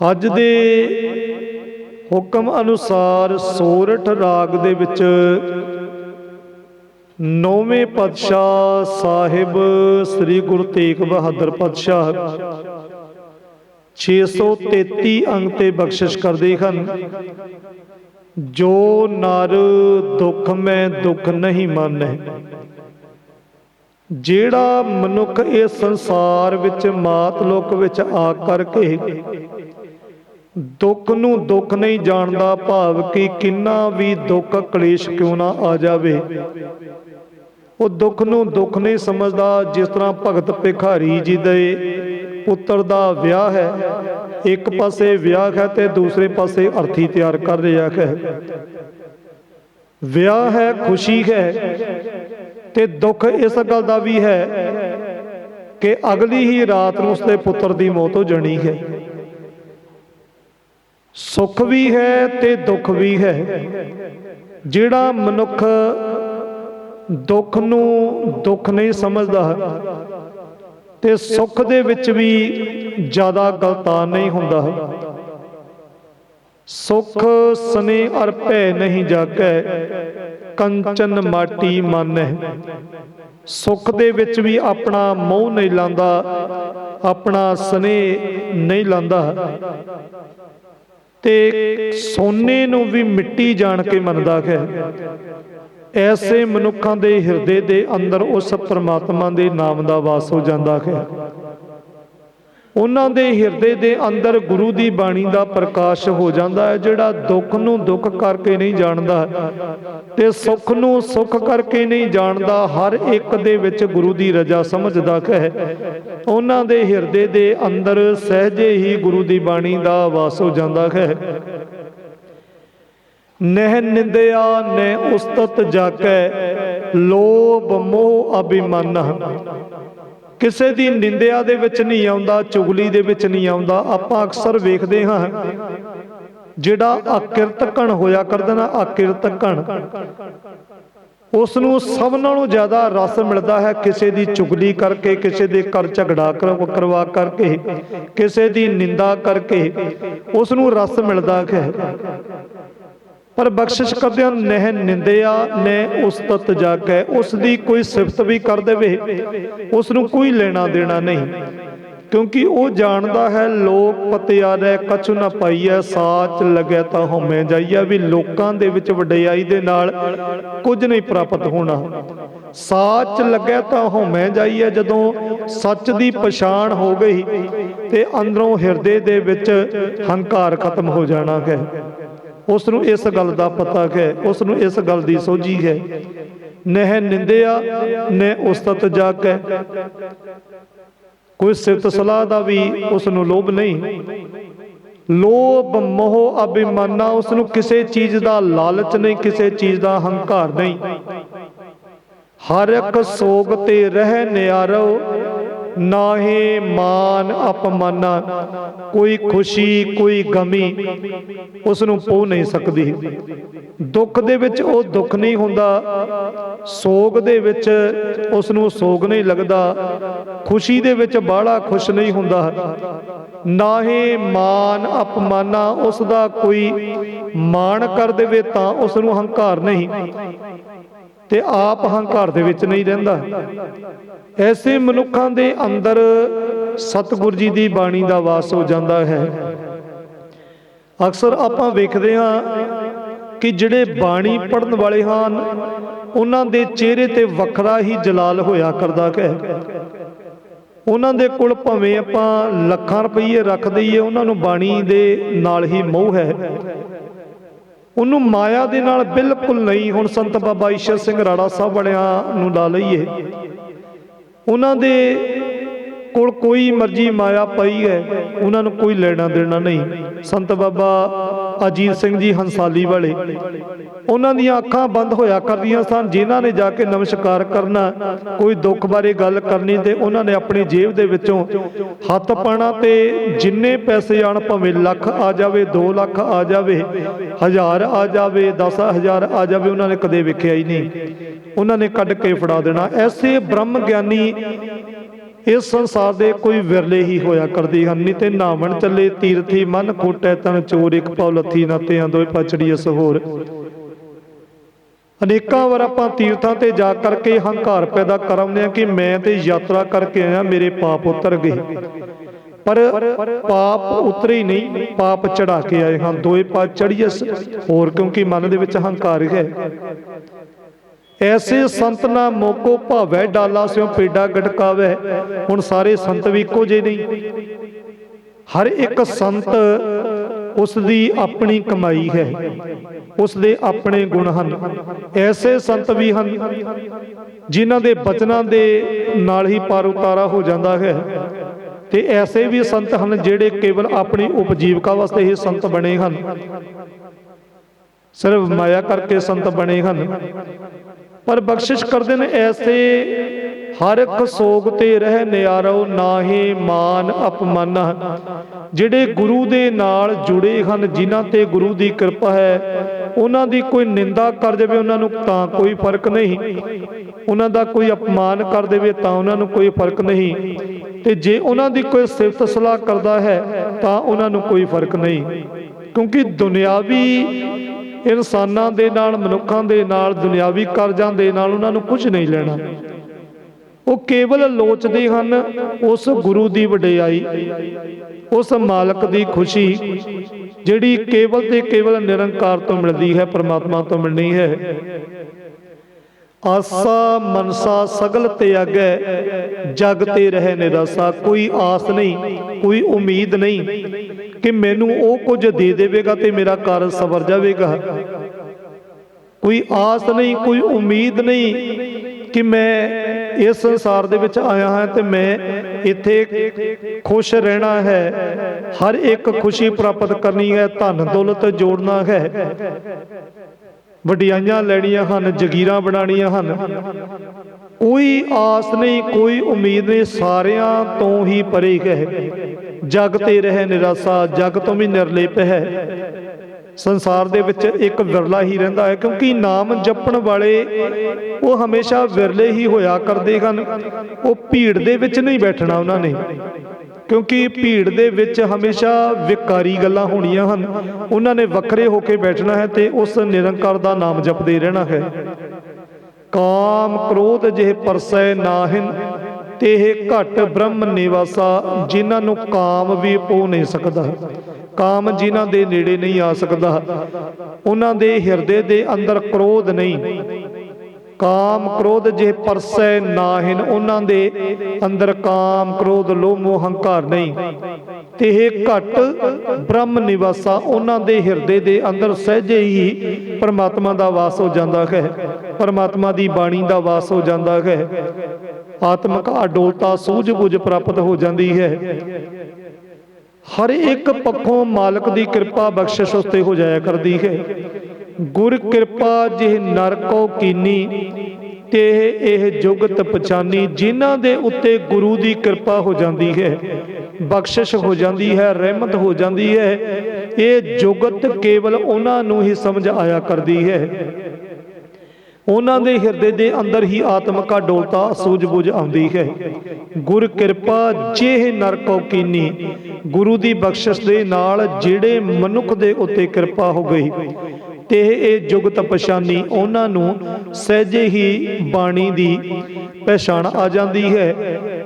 ਅੱਜ ਦੇ ਹੁਕਮ ਅਨੁਸਾਰ ਸੋਰਠ ਰਾਗ ਦੇ ਵਿੱਚ ਨੌਵੇਂ ਪਾਤਸ਼ਾਹ ਸਾਹਿਬ ਸ੍ਰੀ ਗੁਰੂ ਤੇਗ ਬਹਾਦਰ ਪਾਤਸ਼ਾਹ 633 ਅੰਗ ਤੇ ਬਖਸ਼ਿਸ਼ ਕਰਦੇ ਹਨ। ਜੋ ਨਰ ਦੁੱਖ ਮੈਂ ਦੁੱਖ ਨਹੀਂ ਮੰਨੈ। ਜਿਹੜਾ ਮਨੁੱਖ ਇਸ ਸੰਸਾਰ ਵਿੱਚ ਮਾਤ ਲੋਕ ਵਿੱਚ ਆ ਕਰਕੇ ਦੁੱਖ ਨੂੰ ਦੁੱਖ ਨਹੀਂ ਜਾਣਦਾ, ਭਾਵ ਕਿ ਕਿੰਨਾ ਵੀ ਦੁੱਖ, ਕਲੇਸ਼ ਕਿਉਂ ਨਾ ਆ ਜਾਵੇ। ਉਹ ਦੁੱਖ ਨੂੰ ਦੁੱਖ ਨਹੀਂ ਸਮਝਦਾ, ਜਿਸ ਤਰ੍ਹਾਂ ਭਗਤ ਭਿਖਾਰੀ ਜੀ ਦੇ ਪੁੱਤਰ ਦਾ ਵਿਆਹ ਹੈ। ਇੱਕ ਪਾਸੇ ਵਿਆਹ ਹੈ ਤੇ ਦੂਸਰੇ ਪਾਸੇ ਅਰਥੀ ਤਿਆਰ ਕਰ ਰਿਹਾ ਹੈ। ਵਿਆਹ ਹੈ, ਖੁਸ਼ੀ ਹੈ ਤੇ ਦੁੱਖ ਇਸ ਗੱਲ ਦਾ ਵੀ ਹੈ ਕਿ ਅਗਲੀ ਹੀ ਰਾਤ ਨੂੰ ਉਸਦੇ ਪੁੱਤਰ ਦੀ ਮੌਤ ਹੋ ਜਾਣੀ ਹੈ। ਸੁੱਖ ਵੀ ਹੈ ਤੇ ਦੁੱਖ ਵੀ ਹੈ। ਜਿਹੜਾ ਮਨੁੱਖ ਦੁੱਖ ਨੂੰ ਦੁੱਖ ਨਹੀਂ ਸਮਝਦਾ, ਤੇ ਸੁੱਖ ਦੇ ਵਿੱਚ ਵੀ ਜ਼ਿਆਦਾ ਗਲਤਾਨ ਨਹੀਂ ਹੁੰਦਾ। ਸੁਖ ਸਨੇ ਅਰ ਭੈ ਨਹੀਂ ਜਾਗੈ, ਕੰਚਨ ਮਾਟੀ ਮਾਨੈ। ਸੁਖ ਦੇ ਵਿੱਚ ਵੀ ਆਪਣਾ ਮੋਹ ਨਹੀਂ ਲਾਂਦਾ, ਆਪਣਾ ਸਨੇ ਨਹੀਂ ਲਾਂਦਾ। ਤੇ ਸੋਨੇ ਨੂੰ ਵੀ ਮਿੱਟੀ ਜਾਣ ਕੇ ਮੰਨਦਾ ਹੈ। ਐਸੇ ਮਨੁੱਖਾਂ ਦੇ ਹਿਰਦੇ ਦੇ ਅੰਦਰ ਉਸ ਪਰਮਾਤਮਾ ਦੇ ਨਾਮ ਦਾ ਵਾਸ ਹੋ ਜਾਂਦਾ ਹੈ। ਉਹਨਾਂ ਦੇ ਹਿਰਦੇ ਦੇ ਅੰਦਰ ਗੁਰੂ ਦੀ ਬਾਣੀ ਦਾ ਪ੍ਰਕਾਸ਼ ਹੋ ਜਾਂਦਾ ਹੈ, ਜਿਹੜਾ ਦੁੱਖ ਨੂੰ ਦੁੱਖ ਕਰਕੇ ਨਹੀਂ ਜਾਣਦਾ ਤੇ ਸੁੱਖ ਨੂੰ ਸੁੱਖ ਕਰਕੇ ਨਹੀਂ ਜਾਣਦਾ, ਹਰ ਇੱਕ ਦੇ ਵਿੱਚ ਗੁਰੂ ਦੀ ਰਜ਼ਾ ਸਮਝਦਾ ਹੈ। ਉਹਨਾਂ ਦੇ ਹਿਰਦੇ ਦੇ ਅੰਦਰ ਸਹਿਜੇ ਹੀ ਗੁਰੂ ਦੀ ਬਾਣੀ ਦਾ ਵਾਸ ਹੋ ਜਾਂਦਾ ਹੈ। ਨਹਿ ਨਿੰਦਿਆ ਨੇ ਉਸਤਤ ਜਾਕੈ, ਲੋਭ ਮੋਹ ਅਭਿਮਾਨ। ਕਿਸੇ ਦੀ ਨਿੰਦਿਆ ਦੇ ਵਿੱਚ ਨਹੀਂ ਆਉਂਦਾ, ਚੁਗਲੀ ਦੇ ਵਿੱਚ ਨਹੀਂ ਆਉਂਦਾ, ਆਪਾਂ ਅਕਸਰ ਵੇਖਦੇ ਹਾਂ ਜਿਹੜਾ ਅਕਿਰਤਕਣ ਹੋਇਆ ਕਰਦਾ ਨਾ, ਅਕਿਰਤਕਣ। ਉਸ ਨੂੰ ਸਭ ਨਾਲੋਂ ਜ਼ਿਆਦਾ ਰਸ ਮਿਲਦਾ ਹੈ ਕਿਸੇ ਦੀ ਚੁਗਲੀ ਕਰਕੇ, ਕਿਸੇ ਦੇ ਕਰ ਝਗੜਾ ਕਰ- ਕਰਵਾ ਕਰਕੇ, ਕਿਸੇ ਦੀ ਨਿੰਦਾ ਕਰਕੇ। ਉਸ ਨੂੰ ਰਸ ਮਿਲਦਾ ਹੈ। ਪਰ ਬਖਸ਼ਿਸ਼ ਕਰਦਿਆਂ ਨਹਿ ਨਿੰਦਿਆ ਨੇ ਉਸਤਤ ਜਾਗੈ, ਉਸ ਦੀ ਕੋਈ ਸਿਫਤ ਵੀ ਕਰ ਦੇਵੇ, ਉਸ ਨੂੰ ਕੋਈ ਲੈਣਾ ਦੇਣਾ ਨਹੀਂ। ਕਿਉਂਕਿ ਉਹ ਜਾਣਦਾ ਹੈ, ਲੋਕ ਪਤਿਆਰੇ ਕਛੁ ਨਾ ਪਾਈਐ, ਸਾਚ ਲੱਗੈ ਤਾਂ ਹਉਮੈ ਜਾਈਐ, ਵੀ ਲੋਕਾਂ ਦੇ ਵਿੱਚ ਵਡਿਆਈ ਦੇ ਨਾਲ ਕੁਝ ਨਹੀਂ ਪ੍ਰਾਪਤ ਹੋਣਾ। ਸਾਚ ਲੱਗਿਆ ਤਾਂ ਹਉਮੈ ਜਾਈਏ ਜਦੋਂ ਸੱਚ ਦੀ ਪਛਾਣ ਹੋ ਗਈ ਤੇ ਅੰਦਰੋਂ ਹਿਰਦੇ ਦੇ ਵਿੱਚ ਹੰਕਾਰ ਖਤਮ ਹੋ ਜਾਣਾ ਹੈ। ਉਸ ਨੂੰ ਇਸ ਗੱਲ ਦਾ ਪਤਾ ਹੈ ਉਸ ਨੂੰ ਇਸ ਗੱਲ ਦੀ ਸੋਝੀ ਹੈ। ਨਹਿ ਨਿੰਦਿਆ ਨੇ ਉਸਤਤ ਜਾਗੈ। ਕੋਈ ਸਿਫਤ ਸਲਾਹ ਦਾ ਵੀ ਉਸ ਨੂੰ ਲੋਭ ਨਹੀਂ। ਲੋਭ ਮੋਹ ਅਭਿਮਾਨਾ ਉਸ ਨੂੰ ਕਿਸੇ ਚੀਜ਼ ਦਾ ਲਾਲਚ ਨਹੀਂ, ਕਿਸੇ ਚੀਜ਼ ਦਾ ਹੰਕਾਰ ਨਹੀਂ। ਹਰ ਇੱਕ ਸੋਗ ਤੇ ਰਹਿ ਨਿਆਰੋ ਨਾਹੀ ਮਾਨ ਅਪਮਾਨਾ, ਕੋਈ ਖੁਸ਼ੀ, ਕੋਈ ਗਮੀ ਉਸ ਨੂੰ ਪੋ ਨਹੀਂ ਸਕਦੀ। ਦੁੱਖ ਦੇ ਵਿੱਚ ਉਹ ਦੁੱਖ ਨਹੀਂ ਹੁੰਦਾ, ਸੋਗ ਦੇ ਵਿੱਚ ਉਸ ਨੂੰ ਸੋਗ ਨਹੀਂ ਲੱਗਦਾ, ਖੁਸ਼ੀ ਦੇ ਵਿੱਚ ਬਾਹਲਾ ਖੁਸ਼ ਨਹੀਂ ਹੁੰਦਾ। ਨਾਹੀ ਮਾਨ ਅਪਮਾਨਾ ਉਸ ਦਾ ਕੋਈ ਮਾਣ ਕਰ ਦੇਵੇ ਤਾਂ ਉਸ ਨੂੰ ਹੰਕਾਰ ਨਹੀਂ, ਤੇ ਆਪ ਹੰਕਾਰ ਦੇ ਵਿੱਚ ਨਹੀਂ ਰਹਿੰਦਾ। ਐਸੇ ਮਨੁੱਖਾਂ ਦੇ ਅੰਦਰ ਸਤਿਗੁਰ ਜੀ ਦੀ ਬਾਣੀ ਦਾ ਵਾਸ ਹੋ ਜਾਂਦਾ ਹੈ। ਅਕਸਰ ਆਪਾਂ ਵੇਖਦੇ ਹਾਂ ਕਿ ਜਿਹੜੇ ਬਾਣੀ ਪੜਨ ਵਾਲੇ ਹਨ, ਉਹਨਾਂ ਦੇ ਚਿਹਰੇ ਤੇ ਵੱਖਰਾ ਹੀ ਜਲਾਲ ਹੋਇਆ ਕਰਦਾ ਹੈ। ਉਹਨਾਂ ਦੇ ਕੋਲ ਭਾਵੇਂ ਆਪਾਂ ਲੱਖਾਂ ਰੁਪਏ ਰੱਖ ਦਈਏ, ਉਹਨਾਂ ਨੂੰ ਬਾਣੀ ਦੇ ਨਾਲ ਹੀ ਮੋਹ ਹੈ। ਉਹਨੂੰ ਮਾਇਆ ਦੇ ਨਾਲ ਬਿਲਕੁਲ ਨਹੀਂ, ਹੁਣ ਸੰਤ ਬਾਬਾ ਈਸ਼ਰ ਸਿੰਘ ਰਾੜਾ ਸਾਹਿਬ ਵਾਲਿਆਂ ਨੂੰ ਲਾ ਲਈਏ। ਉਹਨਾਂ ਦੇ ਕੋਲ ਕੋਈ ਮਰਜ਼ੀ ਮਾਇਆ ਪਈ ਹੈ, ਉਹਨਾਂ ਨੂੰ ਕੋਈ ਲੈਣਾ ਦੇਣਾ ਨਹੀਂ। ਸੰਤ ਬਾਬਾ ਅਜੀਤ ਸਿੰਘ ਜੀ ਹੰਸਾਲੀ ਵਾਲੇ, ਉਹਨਾਂ ਦੀਆਂ ਅੱਖਾਂ ਬੰਦ ਹੋਇਆ ਕਰਦੀਆਂ ਸਨ, ਜਿਨ੍ਹਾਂ ਨੇ ਜਾ ਕੇ ਨਮਸਕਾਰ ਕਰਨਾ, ਕੋਈ ਦੁੱਖ ਬਾਰੇ ਗੱਲ ਕਰਨੀ ਤੇ ਉਹਨਾਂ ਨੇ ਆਪਣੀ ਜੇਬ ਦੇ ਵਿੱਚੋਂ ਹੱਥ ਪਾਣਾ ਤੇ ਜਿੰਨੇ ਪੈਸੇ ਆਣ ਭਾਵੇਂ ਲੱਖ ਆ ਜਾਵੇ 2 ਲੱਖ ਆ ਜਾਵੇ, ਹਜ਼ਾਰ ਆ ਜਾਵੇ 10000 ਆ ਜਾਵੇ, ਉਹਨਾਂ ਨੇ ਕਦੇ ਵੇਖਿਆ ਹੀ ਨਹੀਂ। ਉਹਨਾਂ ਨੇ ਕੱਢ ਕੇ ਫੜਾ ਦੇਣਾ। ਐਸੇ ਬ੍ਰਹਮ ਗਿਆਨੀ ਇਸ ਸੰਸਾਰ ਦੇ ਕੋਈ ਵਿਰਲੇ ਹੀ ਹੋਇਆ ਕਰਦੇ ਹਨ। ਨਹੀਂ ਤੇ ਨਾਵਣ ਚੱਲੇ, ਤੀਰਥੀ ਮਨ ਖੋਟੈ ਤਨ ਚੋਰ, ਇੱਕ ਪਉ ਲੱਥੀ ਨਾਤਿਆਂ ਦੋਏ ਪਛੜੀ ਅਸ ਅਨੇਕਾਂ ਵਾਰ ਆਪਾਂ ਤੀਰਥਾਂ ਤੇ ਜਾ ਕਰਕੇ ਹੰਕਾਰ ਪੈਦਾ ਕਰਾਉਂਦੇ ਆ ਕਿ ਮੈਂ ਤੇ ਯਾਤਰਾ ਕਰਕੇ ਆਇਆ, ਮੇਰੇ ਪਾਪ ਉਤਰ ਗਏ। ਪਰ ਪਾਪ ਉਤਰੇ ਹੀ ਨਹੀਂ, ਪਾਪ ਚੜਾ ਕੇ ਆਏ ਹਾਂ। ਦੋਏ ਪਾਪ ਚੜੀਐਸ ਹੋਰ, ਕਿਉਂਕਿ ਮਨ ਦੇ ਵਿੱਚ ਹੰਕਾਰ ਹੈ। ਐਸੇ ਸੰਤ ਨਾ ਮੋਕੋ ਭਾਵੈ ਡਾਲਾ ਸਿਓ ਪੇਡਾ ਗਟਕਾਵੇ ਹੁਣ ਸਾਰੇ ਸੰਤ ਵੀ ਇੱਕੋ ਜਿਹੇ ਨਹੀਂ ਹਰ ਇੱਕ ਸੰਤ ਉਸ ਦੀ ਆਪਣੀ ਕਮਾਈ ਹੈ। ਉਸ ਦੇ ਆਪਣੇ ਗੁਣ ਹਨ। ਐਸੇ ਸੰਤ ਵੀ ਹਨ ਜਿਨ੍ਹਾਂ ਦੇ ਬਚਨਾਂ ਦੇ ਨਾਲ ਹੀ ਪਾਰ ਉਤਾਰਾ ਹੋ ਜਾਂਦਾ ਹੈ। ਤੇ ਐਸੇ ਵੀ ਸੰਤ ਹਨ ਜਿਹੜੇ ਕੇਵਲ ਆਪਣੀ ਉਪਜੀਵਕਾ ਵਾਸਤੇ ਹੀ ਸੰਤ ਬਣੇ ਹਨ। ਸਿਰਫ ਮਾਇਆ ਕਰਕੇ ਸੰਤ ਬਣੇ ਹਨ। ਪਰ ਬਖਸ਼ਿਸ਼ ਕਰਦੇ ਨੇ ਐਸੇ ਹਰ ਇੱਕ ਸੋਗ ਤੇ ਰਹਿ ਨਿਆਰੋ ਨਾਹੀ ਮਾਨ ਅਪਮਾਨ, ਜਿਹੜੇ ਗੁਰੂ ਦੇ ਨਾਲ ਜੁੜੇ ਹਨ, ਜਿਨ੍ਹਾਂ ਤੇ ਗੁਰੂ ਦੀ ਕਿਰਪਾ ਹੈ, ਉਹਨਾਂ ਦੀ ਕੋਈ ਨਿੰਦਾ ਕਰ ਦੇਵੇ, ਉਹਨਾਂ ਨੂੰ ਤਾਂ ਕੋਈ ਫ਼ਰਕ ਨਹੀਂ। ਉਹਨਾਂ ਦਾ ਕੋਈ ਅਪਮਾਨ ਕਰ ਦੇਵੇ, ਤਾਂ ਉਹਨਾਂ ਨੂੰ ਕੋਈ ਫ਼ਰਕ ਨਹੀਂ। ਤੇ ਜੇ ਉਹਨਾਂ ਦੀ ਕੋਈ ਸਿਫਤ ਸਲਾਹ ਕਰਦਾ ਹੈ, ਤਾਂ ਉਹਨਾਂ ਨੂੰ ਕੋਈ ਫ਼ਰਕ ਨਹੀਂ। ਕਿਉਂਕਿ ਦੁਨਿਆਵੀ ਇਨਸਾਨਾਂ ਦੇ ਨਾਲ, ਮਨੁੱਖਾਂ ਦੇ ਨਾਲ, ਦੁਨਿਆਵੀ ਕਰਜ਼ਾਂ ਦੇ ਨਾਲ ਉਹਨਾਂ ਨੂੰ ਕੁਝ ਨਹੀਂ ਲੈਣਾ। ਉਹ ਕੇਵਲ ਲੋਚਦੇ ਹਨ ਉਸ ਗੁਰੂ ਦੀ ਵਡਿਆਈ, ਉਸ ਮਾਲਕ ਦੀ ਖੁਸ਼ੀ, ਜਿਹੜੀ ਕੇਵਲ ਤੇ ਕੇਵਲ ਨਿਰੰਕਾਰ ਤੋਂ ਮਿਲਦੀ ਹੈ, ਪ੍ਰਮਾਤਮਾ ਤੋਂ ਮਿਲਣੀ ਹੈ। ਆਸਾ ਮਨਸਾ ਸਗਲ ਤਿਆਗੈ ਜਗ ਤੇ ਰਹਿ ਨਿਰਾਸਾ, ਕੋਈ ਆਸ ਨਹੀਂ, ਕੋਈ ਉਮੀਦ ਨਹੀਂ। ਕਿ ਮੈਨੂੰ ਉਹ ਕੁਝ ਦੇ ਦੇਵੇਗਾ ਤੇ ਮੇਰਾ ਕਾਰਜ ਸਵਰ ਜਾਵੇਗਾ। ਕੋਈ ਆਸ ਨਹੀਂ, ਕੋਈ ਉਮੀਦ ਨਹੀਂ ਕਿ ਮੈਂ ਇਸ ਸੰਸਾਰ ਦੇ ਵਿੱਚ ਆਇਆ ਹਾਂ ਤੇ ਮੈਂ ਇੱਥੇ ਖੁਸ਼ ਰਹਿਣਾ ਹੈ। ਹਰ ਇੱਕ ਖੁਸ਼ੀ ਪ੍ਰਾਪਤ ਕਰਨੀ ਹੈ, ਧਨ ਦੌਲਤ ਜੋੜਨਾ ਹੈ। ਵਡਿਆਈਆਂ ਲੈਣੀਆਂ ਹਨ, ਜਗੀਰਾਂ ਬਣਾਉਣੀਆਂ ਹਨ। ਕੋਈ ਆਸ ਨਹੀਂ, ਕੋਈ ਉਮੀਦ ਨਹੀਂ, ਸਾਰਿਆਂ ਤੋਂ ਹੀ ਪਰੇ ਹੈ। ਜਗ ਤੇ ਰਹਿ ਨਿਰਾਸਾ, ਜਗ ਤੋਂ ਵੀ ਨਿਰਲੇਪ ਹੈ। ਸੰਸਾਰ ਦੇ ਵਿੱਚ ਇੱਕ ਵਿਰਲਾ ਹੀ ਰਹਿੰਦਾ ਹੈ, ਕਿਉਂਕਿ ਨਾਮ ਜਪਣ ਵਾਲੇ ਉਹ ਹਮੇਸ਼ਾ ਵਿਰਲੇ ਹੀ ਹੋਇਆ ਕਰਦੇ ਹਨ। ਉਹ ਭੀੜ ਦੇ ਵਿੱਚ ਨਹੀਂ ਬੈਠਣਾ ਉਹਨਾਂ ਨੇ, ਕਿਉਂਕਿ ਭੀੜ ਦੇ ਵਿੱਚ ਹਮੇਸ਼ਾ ਵਿਕਾਰੀ ਗੱਲਾਂ ਹੋਣੀਆਂ ਹਨ। ਉਹਨਾਂ ਨੇ ਵੱਖਰੇ ਹੋ ਕੇ ਬੈਠਣਾ ਹੈ ਤੇ ਉਸ ਨਿਰੰਕਾਰ ਦਾ ਨਾਮ ਜਪਦੇ ਰਹਿਣਾ ਹੈ। ਕਾਮ ਕ੍ਰੋਧ ਜਿਹੇ ਪਰਸੈ ਨਾਹਿਨ ਤੇ ਇਹ ਘਟ ਬ੍ਰਹਮ ਨਿਵਾਸਾ ਜਿਨ੍ਹਾਂ ਨੂੰ ਕਾਮ ਵੀ ਪੋ ਨਹੀਂ ਸਕਦਾ। ਕਾਮ ਜਿਨ੍ਹਾਂ ਦੇ ਨੇੜੇ ਨਹੀਂ ਆ ਸਕਦਾ। ਉਹਨਾਂ ਦੇ ਹਿਰਦੇ ਦੇ ਅੰਦਰ ਕ੍ਰੋਧ ਨਹੀਂ। ਕਾਮ ਕ੍ਰੋਧ ਜੇ ਪਰਸੈ ਨਾਹਿਨ, ਉਹਨਾਂ ਦੇ ਅੰਦਰ ਕਾਮ ਕ੍ਰੋਧ, ਲੋਭ ਮੋਹ ਹੰਕਾਰ ਨਹੀਂ। ਤੇ ਇਹ ਘਟ ਬ੍ਰਹਮ ਨਿਵਾਸਾ ਉਹਨਾਂ ਦੇ ਹਿਰਦੇ ਦੇ ਅੰਦਰ ਸਹਿਜੇ ਹੀ ਪਰਮਾਤਮਾ ਦਾ ਵਾਸ ਹੋ ਜਾਂਦਾ ਹੈ। ਪਰਮਾਤਮਾ ਦੀ ਬਾਣੀ ਦਾ ਵਾਸ ਹੋ ਜਾਂਦਾ ਹੈ। ਆਤਮਿਕ ਅਡੋਲਤਾ ਸੂਝ-ਬੁਝ ਪ੍ਰਾਪਤ ਹੋ ਜਾਂਦੀ ਹੈ। ਹਰ ਇੱਕ ਪੱਖੋਂ ਮਾਲਕ ਦੀ ਕਿਰਪਾ ਬਖਸ਼ਿਸ਼ ਉਸਤੇ ਹੋ ਜਾਇਆ ਕਰਦੀ ਹੈ। ਗੁਰ ਕਿਰਪਾ ਜਿਹ ਨਰਕੋ ਕੀਨੀ, ਤੇ ਇਹ ਜੁਗਤ ਪਛਾਨੀ, ਜਿਨ੍ਹਾਂ ਦੇ ਉੱਤੇ ਗੁਰੂ ਦੀ ਕਿਰਪਾ ਹੋ ਜਾਂਦੀ ਹੈ, ਬਖਸ਼ਿਸ਼ ਹੋ ਜਾਂਦੀ ਹੈ, ਰਹਿਮਤ ਹੋ ਜਾਂਦੀ ਹੈ। ਇਹ ਜੁਗਤ ਕੇਵਲ ਉਹਨਾਂ ਨੂੰ ਹੀ ਸਮਝ ਆਇਆ ਕਰਦੀ ਹੈ। ਉਹਨਾਂ ਦੇ ਹਿਰਦੇ ਦੇ ਅੰਦਰ ਹੀ ਆਤਮਿਕਾ ਡੋਲਤਾ ਸੂਝ-ਬੁਝ ਆਉਂਦੀ ਹੈ। ਗੁਰ ਕਿਰਪਾ ਜਿਹੇ ਨਰਕੋ ਕੀਨੀ ਗੁਰੂ ਦੀ ਬਖਸ਼ਿਸ਼ ਦੇ ਨਾਲ ਜਿਹੜੇ ਮਨੁੱਖ ਦੇ ਉੱਤੇ ਕਿਰਪਾ ਹੋ ਗਈ, ਤੇ ਇਹ ਜੁਗ ਤਪਸ਼ਾਨੀ ਉਹਨਾਂ ਨੂੰ ਸਹਿਜੇ ਹੀ ਬਾਣੀ ਦੀ ਪਛਾਣ ਆ ਜਾਂਦੀ ਹੈ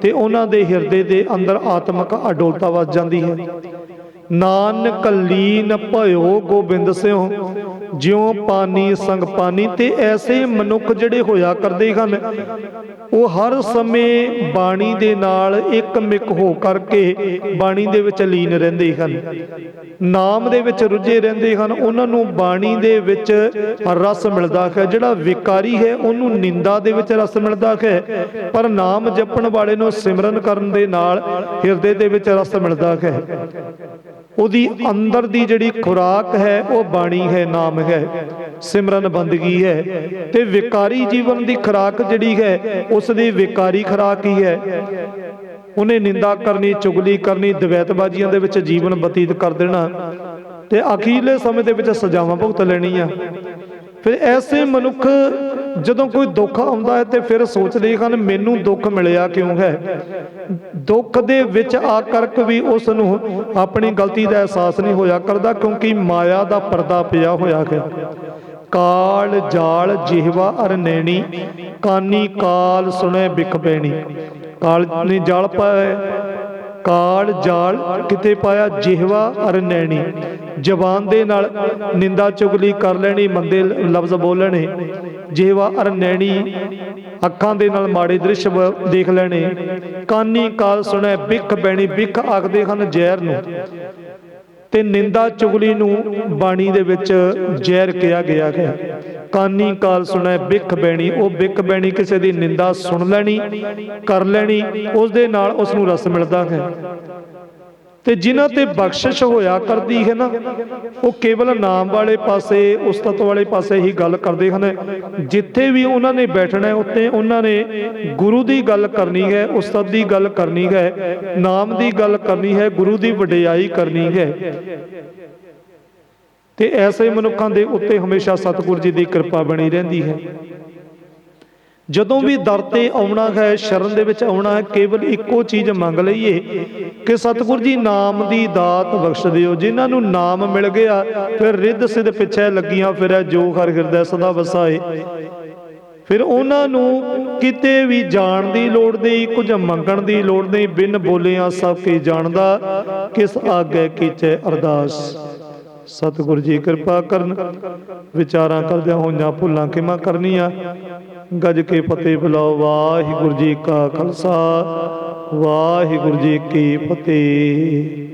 ਤੇ ਉਹਨਾਂ ਦੇ ਹਿਰਦੇ ਦੇ ਅੰਦਰ ਆਤਮਿਕ ਅਡੋਲਤਾ ਵਸ ਜਾਂਦੀ ਹੈ। ਨਾਨਕ ਲੀਨ ਭਇਓ ਗੋਬਿੰਦ ਸਿਓ ਜਿਉ ਪਾਨੀ ਸੰਗ ਪਾਨੀ ਤੇ ਐਸੇ ਮਨੁੱਖ ਜਿਹੜੇ ਹੋਇਆ ਕਰਦੇ ਹਨ, ਉਹ ਹਰ ਸਮੇਂ ਬਾਣੀ ਦੇ ਨਾਲ ਇੱਕ ਮਿਕ ਹੋ ਕਰਕੇ ਬਾਣੀ ਦੇ ਵਿੱਚ ਲੀਨ ਰਹਿੰਦੇ ਹਨ, ਨਾਮ ਦੇ ਵਿੱਚ ਰੁੱਝੇ ਰਹਿੰਦੇ ਹਨ, ਉਹਨਾਂ ਨੂੰ ਬਾਣੀ ਦੇ ਵਿੱਚ ਰਸ ਮਿਲਦਾ ਹੈ, ਜਿਹੜਾ ਵਿਕਾਰੀ ਹੈ ਉਹਨੂੰ ਨਿੰਦਾ ਦੇ ਵਿੱਚ ਰਸ ਮਿਲਦਾ ਹੈ, ਪਰ ਨਾਮ ਜਪਣ ਵਾਲੇ ਨੂੰ ਸਿਮਰਨ ਕਰਨ ਦੇ ਨਾਲ ਹਿਰਦੇ ਦੇ ਵਿੱਚ ਰਸ ਮਿਲਦਾ ਹੈ। ਉਹਦੀ ਅੰਦਰ ਦੀ ਜਿਹੜੀ ਖੁਰਾਕ ਹੈ, ਉਹ ਬਾਣੀ ਹੈ, ਨਾਮ ਹੈ। ਸਿਮਰਨ ਬੰਦਗੀ ਹੈ। ਤੇ ਵਿਕਾਰੀ ਜੀਵਨ ਦੀ ਖੁਰਾਕ ਜਿਹੜੀ ਹੈ ਉਸ ਦੀ ਵਿਕਾਰੀ ਖੁਰਾਕ ਹੀ ਹੈ। ਉਹਨੇ ਨਿੰਦਾ ਕਰਨੀ, ਚੁਗਲੀ ਕਰਨੀ ਦਵੈਤਬਾਜ਼ੀਆਂ ਦੇ ਵਿੱਚ ਜੀਵਨ ਬਤੀਤ ਕਰ ਦੇਣਾ। ਤੇ ਅਖੀਰਲੇ ਸਮੇਂ ਦੇ ਵਿੱਚ ਸਜ਼ਾਵਾਂ ਭੁਗਤ ਲੈਣੀਆਂ। ਫਿਰ ਐਸੇ ਮਨੁੱਖ ਜਦੋਂ ਕੋਈ ਦੁੱਖ ਆਉਂਦਾ ਹੈ ਤੇ ਫਿਰ ਸੋਚਦੇ ਹਨ, ਮੈਨੂੰ ਦੁੱਖ ਮਿਲਿਆ ਕਿਉਂ ਹੈ? ਦੁੱਖ ਦੇ ਵਿੱਚ ਆ ਕਰਕੇ ਵੀ ਉਸ ਨੂੰ ਆਪਣੀ ਗਲਤੀ ਦਾ ਅਹਿਸਾਸ ਨਹੀਂ ਹੋਇਆ ਕਰਦਾ, ਕਿਉਂਕਿ ਮਾਇਆ ਦਾ ਪਰਦਾ ਪਿਆ ਹੋਇਆ ਹੈ। ਕਾਲ ਜਾਲ ਜਿਹਵਾ ਅਰ ਨੈਣੀ, ਕਾਨੀ ਕਾਲ ਸੁਣੇ ਬਿਕ ਪੈਣੀ। ਕਾਲ ਨੇ ਜਾਲ ਪਾਇਆ ਕਾਲ ਜਾਲ ਕਿਤੇ ਪਾਇਆ ਜਿਹਵਾ ਅਰ ਨੈਣੀ। ਜ਼ਬਾਨ ਦੇ ਨਾਲ ਨਿੰਦਾ ਚੁਗਲੀ ਕਰ ਲੈਣੀ, ਮੰਦੇ ਲਫ਼ਜ਼ ਬੋਲਣੇ। ਜਿਹਵਾ ਅਰ ਨੈਣੀ, ਅੱਖਾਂ ਦੇ ਨਾਲ ਮਾੜੇ ਦ੍ਰਿਸ਼ ਦੇਖ ਲੈਣੇ। ਕਾਨੀ ਕਾਲ ਸੁਣੈ ਬਿਕ ਪੈਣੀ ਬਿਕ ਆਖਦੇ ਹਨ ਜ਼ਹਿਰ ਨੂੰ। ਤੇ ਨਿੰਦਾ ਚੁਗਲੀ ਨੂੰ ਬਾਣੀ ਦੇ ਵਿੱਚ ਜ਼ਹਿਰ ਕਿਹਾ ਗਿਆ ਹੈ। ਕਾਨੀ ਕਾਲ ਸੁਣੈ, ਬਿਖ ਬੈਣੀ। ਉਹ ਬਿਖ ਬੈਣੀ ਕਿਸੇ ਦੀ ਨਿੰਦਾ ਸੁਣ ਲੈਣੀ, ਕਰ ਲੈਣੀ ਉਸ ਦੇ ਨਾਲ ਉਸ ਨੂੰ ਰਸ ਮਿਲਦਾ ਹੈ। ਤੇ ਜਿਨ੍ਹਾਂ ਤੇ ਬਖਸ਼ਿਸ਼ ਹੋਇਆ ਕਰਦੀ ਹੈ ਨਾ, ਉਹ ਕੇਵਲ ਨਾਮ ਵਾਲੇ ਪਾਸੇ, ਉਸਤਤ ਵਾਲੇ ਪਾਸੇ ਹੀ ਗੱਲ ਕਰਦੇ ਹਨ। ਜਿੱਥੇ ਵੀ ਉਹਨਾਂ ਨੇ ਬੈਠਣਾ ਹੈ ਉੱਥੇ ਉਹਨਾਂ ਨੇ ਗੁਰੂ ਦੀ ਗੱਲ ਕਰਨੀ ਹੈ, ਉਸਤਤ ਦੀ ਗੱਲ ਕਰਨੀ ਹੈ, ਨਾਮ ਦੀ ਗੱਲ ਕਰਨੀ ਹੈ, ਗੁਰੂ ਦੀ ਵਡਿਆਈ ਕਰਨੀ ਹੈ। ਤੇ ਐਸੇ ਮਨੁੱਖਾਂ ਦੇ ਉੱਤੇ ਹਮੇਸ਼ਾ ਸਤਿਗੁਰ ਜੀ ਦੀ ਕਿਰਪਾ ਬਣੀ ਰਹਿੰਦੀ ਹੈ। ਜਦੋਂ ਵੀ ਦਰ ਤੇ ਆਉਣਾ ਹੈ, ਸ਼ਰਨ ਦੇ ਵਿੱਚ ਆਉਣਾ ਹੈ, ਕੇਵਲ ਇੱਕੋ ਚੀਜ਼ ਮੰਗ ਲਈਏ ਕਿ ਸਤਿਗੁਰ ਜੀ ਨਾਮ ਦੀ ਦਾਤ ਬਖਸ਼ ਦਿਓ। ਜਿਨ੍ਹਾਂ ਨੂੰ ਨਾਮ ਮਿਲ ਗਿਆ, ਫਿਰ ਰਿੱਧ ਸਿੱਧ ਪਿੱਛੇ ਲੱਗੀਆਂ ਫਿਰ, ਜੋ ਹਰ ਹਿਰਦੈ ਸਦਾ ਵਸਾਏ। ਫਿਰ ਉਹਨਾਂ ਨੂੰ ਕਿਤੇ ਵੀ ਜਾਣ ਦੀ ਲੋੜ ਨਹੀਂ, ਕੁਝ ਮੰਗਣ ਦੀ ਲੋੜ ਨਹੀਂ, ਬਿਨ ਬੋਲਿਆਂ ਸਭ ਕੀ ਜਾਣਦਾ, ਕਿਸ ਆਗੇ ਕੀਚੇ ਅਰਦਾਸ। ਸਤਿਗੁਰੂ ਜੀ ਕਿਰਪਾ ਕਰਨ, ਵਿਚਾਰਾਂ ਕਰਦਿਆਂ ਹੋਈਆਂ ਭੁੱਲਾਂ ਕਿਮਾ ਕਰਨੀਆਂ। ਗੱਜ ਕੇ ਫਤਿਹ ਬੁਲਾਓ, ਵਾਹਿਗੁਰੂ ਜੀ ਕਾ ਖਾਲਸਾ, ਵਾਹਿਗੁਰੂ ਜੀ ਕੀ ਫਤਿਹ।